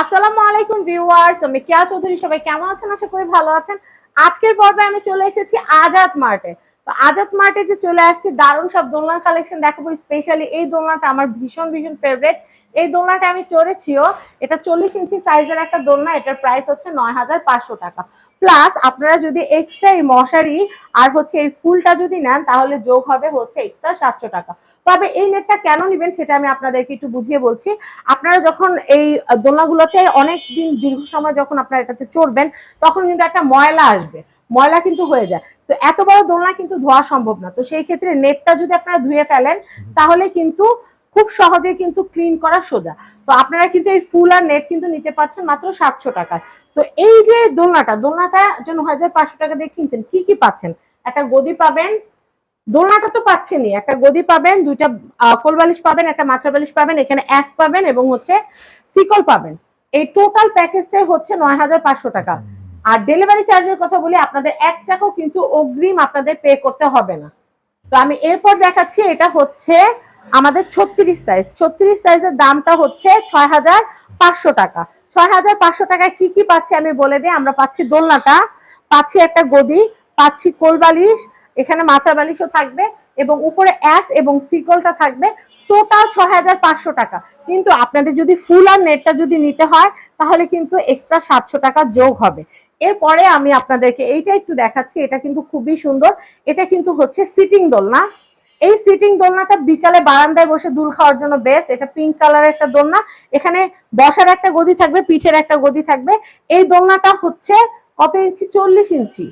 আসসালামু আলাইকুম ভিউয়ার্স, আমি কেয়া চৌধুরী, সবাই কেমন আছেন? আশা করি ভালো আছেন। আজকের পর্বে আমি চলে এসেছি আজাদ মার্টে। তো আজাদ মার্টে যে চলে আসছি, দারুণ সব দোলনার কালেকশন দেখাবো। স্পেশালি এই দোলনাটা আমার ভীষণ ভীষণ ফেভারিট এই দোলনাটা আমি চড়েছিও। এটা চল্লিশ ইঞ্চি সাইজের একটা দোলনা এটার প্রাইস হচ্ছে নয় হাজার পাঁচশো টাকা। প্লাস আপনারা যদি এক্সট্রা এই মশারি আর হচ্ছে এই ফুলটা যদি নেন তাহলে যোগ হবে হচ্ছে এক্সট্রা সাতশো টাকা। তবে এই নেটটা কেন নেবেন সেটা আমি আপনাদেরকে একটু বুঝিয়ে বলছি। আপনারা যখন এই দোলনাগুলোতে অনেক দিন দীর্ঘ সময় যখন আপনারা এটাতে চড়বেন তখন কিন্তু একটা ময়লা আসবে। ময়লা কিন্তু হয়ে যায়। তো এত বড় দোলনা কিন্তু ধোয়া সম্ভব না। তো সেই ক্ষেত্রে নেটটা যদি আপনারা ধুয়ে ফেলেন তাহলে কিন্তু খুব সহজে কিন্তু ক্লিন করা সোজা। তো আপনারা কিন্তু এই ফুল আর নেট কিন্তু নিতে পারছেন মাত্র সাতশো টাকায়। তো এই যে দোলনাটা দোলনাটা যে ন হাজার পাঁচশো টাকা দিয়ে কিনছেন, কি কি পাচ্ছেন? একটা গদি পাবেন, দোলনাটা তো পাচ্ছেনই। একটা গদি পাবেন, দুইটা কোলবালিশ পাবেন, একটা মাথা বালিশ পাবেন, এখানে অ্যাস পাবেন এবং হচ্ছে সিকল পাবেন। এই টোটাল প্যাকেজটাই হচ্ছে নয় হাজার পাঁচশো টাকা। আর ডেলিভারি চার্জের কথা বলি, আপনাদের এক টাকাও কিন্তু অগ্রিম আপনাদের পে করতে হবে না। তো আমি এরপর দেখাচ্ছি, এটা হচ্ছে আমাদের ছত্রিশ সাইজ ছত্রিশ সাইজের দামটা হচ্ছে ছয় হাজার পাঁচশো টাকা। ছয় হাজার পাঁচশো টাকায় কি কি পাচ্ছি আমি বলে দিই? আমরা পাচ্ছি দোলনাটা, পাচ্ছি একটা গদি, পাচ্ছি কোলবালিশ, এখানে মাথা বালিশও থাকবে এবং উপরে অ্যাস এবং সিকলটা থাকবে। টোটাল ছয় হাজার পাঁচশো টাকা। কিন্তু আপনাদের যদি ফুল আর নেটটা যদি নিতে হয়, তাহলে কিন্তু এক্সট্রা সাতশো টাকা যোগ হবে। এরপরে আমি আপনাদেরকে এইটা একটু দেখাচ্ছি। এটা কিন্তু খুবই সুন্দর। এটা কিন্তু হচ্ছে সিটিং দোলনা। এই সিটিং দোলনাটা বিকালে বারান্দায় বসে দুল খাওয়ার জন্য বেস্ট এটা পিঙ্ক কালারের একটা দোলনা। এখানে বসার একটা গদি থাকবে পিঠের একটা গদি থাকবে। এই দোলনাটা হচ্ছে কত ইঞ্চি? চল্লিশ ইঞ্চি।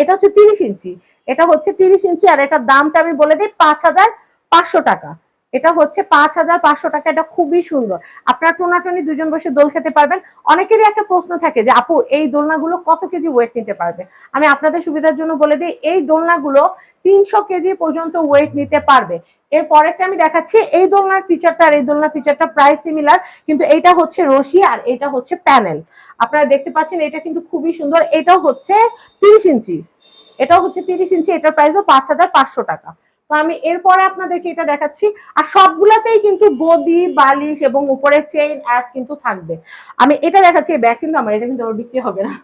এটা হচ্ছে তিরিশ ইঞ্চি। এটা হচ্ছে তিরিশ ইঞ্চি আর এটার দামটা আমি বলে দিই পাঁচ হাজার পাঁচশো টাকা। এটা হচ্ছে পাঁচ হাজার পাঁচশো টাকা, এটা খুবই সুন্দর। আপনারা টোনাটনি দুজন বসে দোল খেতে পারবেন। অনেকেরই একটা প্রশ্ন থাকে যে, আপু, এই দোলনাগুলো কত কেজি ওয়েট নিতে পারবে? আমি আপনাদের সুবিধার জন্য বলে দিই, এই দোলনাগুলো তিনশো কেজি পর্যন্ত ওয়েট নিতে পারবে। এর পরেরটা আমি দেখাচ্ছি, এই দোলনার ফিচারটা আর এই দোলনার ফিচারটা প্রায় সিমিলার কিন্তু এইটা হচ্ছে রশি আর এটা হচ্ছে প্যানেল আপনারা দেখতে পাচ্ছেন, এটা কিন্তু খুবই সুন্দর এটা হচ্ছে তিরিশ ইঞ্চি। এটাও হচ্ছে তিরিশ ইঞ্চি, এটার প্রাইসও পাঁচ হাজার পাঁচশো টাকা। তো আমি এরপরে আপনাদেরকে এটা দেখাচ্ছি। আর সবগুলাতেই কিন্তু গদি বালিশ এবং উপরে চেইন অ্যাস কিন্তু থাকবে। আমি এটা দেখাচ্ছি ব্যাগ কিন্তু আমার, এটা কিন্তু আমার বিক্রি হবে না।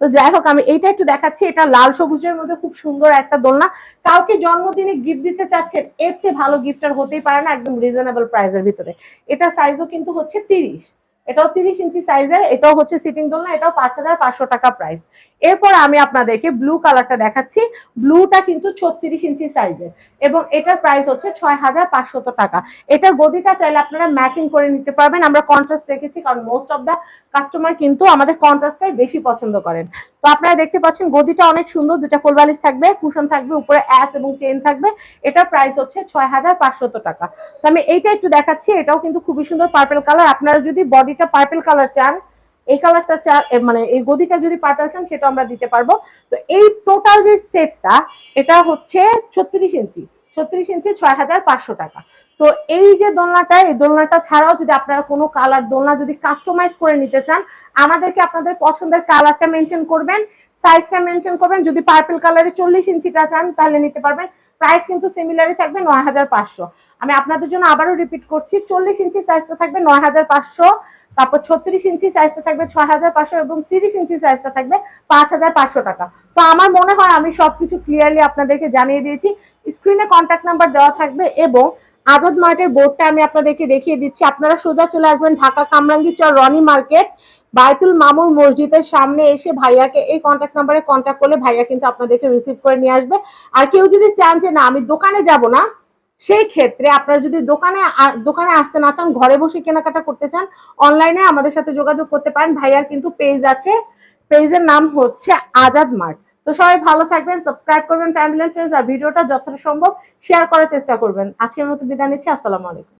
তো যাই হোক, আমি এইটা একটু দেখাচ্ছি, এটা লাল সবুজের মধ্যে খুব সুন্দর একটা দোলনা। কাউকে জন্মদিনে গিফট দিতে চাচ্ছেন, এর চেয়ে ভালো গিফট আর হতেই পারে না, একদম রিজনেবল প্রাইসের ভিতরে। এটা সাইজও কিন্তু হচ্ছে তিরিশ। এটাও তিরিশ ইঞ্চি সাইজের এটাও হচ্ছে সিটিং দোলনা, এটাও পাঁচ হাজার পাঁচশো টাকা প্রাইস এরপর আমি আপনাদেরকে ব্লু কালারটা দেখাচ্ছি। ব্লুটা কিন্তু ছত্রিশ ইঞ্চি সাইজের এবং এটার প্রাইস হচ্ছে ছয় হাজার পাঁচশত টাকা। এটার গদিটা চাইলে আপনারা ম্যাচিং করে নিতে পারবেন। আমরা কন্ট্রাস্ট রেখেছি কারণ মোস্ট অফ দ্য কাস্টমার কিন্তু আমাদের কন্ট্রাস্টটাই বেশি পছন্দ করেন। তো আপনারা দেখতে পাচ্ছেন গদিটা অনেক সুন্দর দুটা কোলবালিশ থাকবে কুশন থাকবে, উপরে অ্যাস এবং চেন থাকবে। এটার প্রাইস হচ্ছে ছয় টাকা। তো আমি এইটা একটু দেখাচ্ছি, এটাও কিন্তু খুবই সুন্দর পার্পেল কালার আপনারা যদি বডিটা পার্পেল কালার চান, এই কালারটা চান মানে এই গদিটা যদি পার্পেল চান সেটা আমরা দিতে পারব। তো এই টোটাল যে সেটটা এটা হচ্ছে ছত্রিশ ইঞ্চি ছত্রিশ ইঞ্চি ছয় হাজার পাঁচশো টাকা। তো এই যে দোলনাটা, এই দোলনাটা ছাড়াও যদি আপনারা কোনো কালার দোলনা যদি কাস্টমাইজ করে নিতে চান, আমাদেরকে আপনাদের পছন্দের কালারটা মেনশন করবেন সাইজটা মেনশন করবেন। যদি পার্পল কালারে চল্লিশ ইঞ্চিটা চান, তাহলে নিতে পারবেন। প্রাইস কিন্তু সিমিলারই থাকবে নয় হাজার পাঁচশো। আমি আপনাদের জন্য আবারও রিপিট করছি, চল্লিশ ইঞ্চি সাইজটা থাকবে নয় হাজার পাঁচশো, তারপর ছত্রিশ ইঞ্চি সাইজটা থাকবে ছয় হাজার পাঁচশো এবং তিরিশ ইঞ্চি সাইজটা থাকবে পাঁচ হাজার পাঁচশো টাকা। তো আমার মনে হয় আমি সবকিছু ক্লিয়ারলি আপনাদেরকে জানিয়ে দিয়েছি। স্ক্রিনে কন্ট্যাক্ট নাম্বার দেওয়া থাকবে এবং আজাদ মার্টের বোর্ডটা আমি আপনাদেরকে দেখিয়ে দিচ্ছি। আপনারা সোজা চলে আসবেন ঢাকা কামরাঙ্গি চর রনি মার্কেট বায়তুল মামুর মসজিদের সামনে এসে ভাইয়াকে এই কন্ট্যাক্ট নাম্বারে কন্ট্যাক্ট করলে ভাইয়া কিন্তু আপনাদেরকে রিসিভ করে নিয়ে আসবে। আর কেউ যদি চান যে, না, আমি দোকানে যাব না সেই ক্ষেত্রে আপনারা যদি দোকানে দোকানে আসতে না চান, ঘরে বসে কেনাকাটা করতে চান অনলাইনে আমাদের সাথে যোগাযোগ করতে পারেন। ভাইয়ার কিন্তু পেজ আছে। পেজের নাম হচ্ছে আজাদ মার্ট। তো সবাই ভালো থাকবেন সাবস্ক্রাইব করবেন ফ্যামিলি ফ্রেন্ডস আর ভিডিওটা যতটা সম্ভব শেয়ার করার চেষ্টা করবেন। আজকের মতো বিদায় নিচ্ছি, আসসালামু আলাইকুম।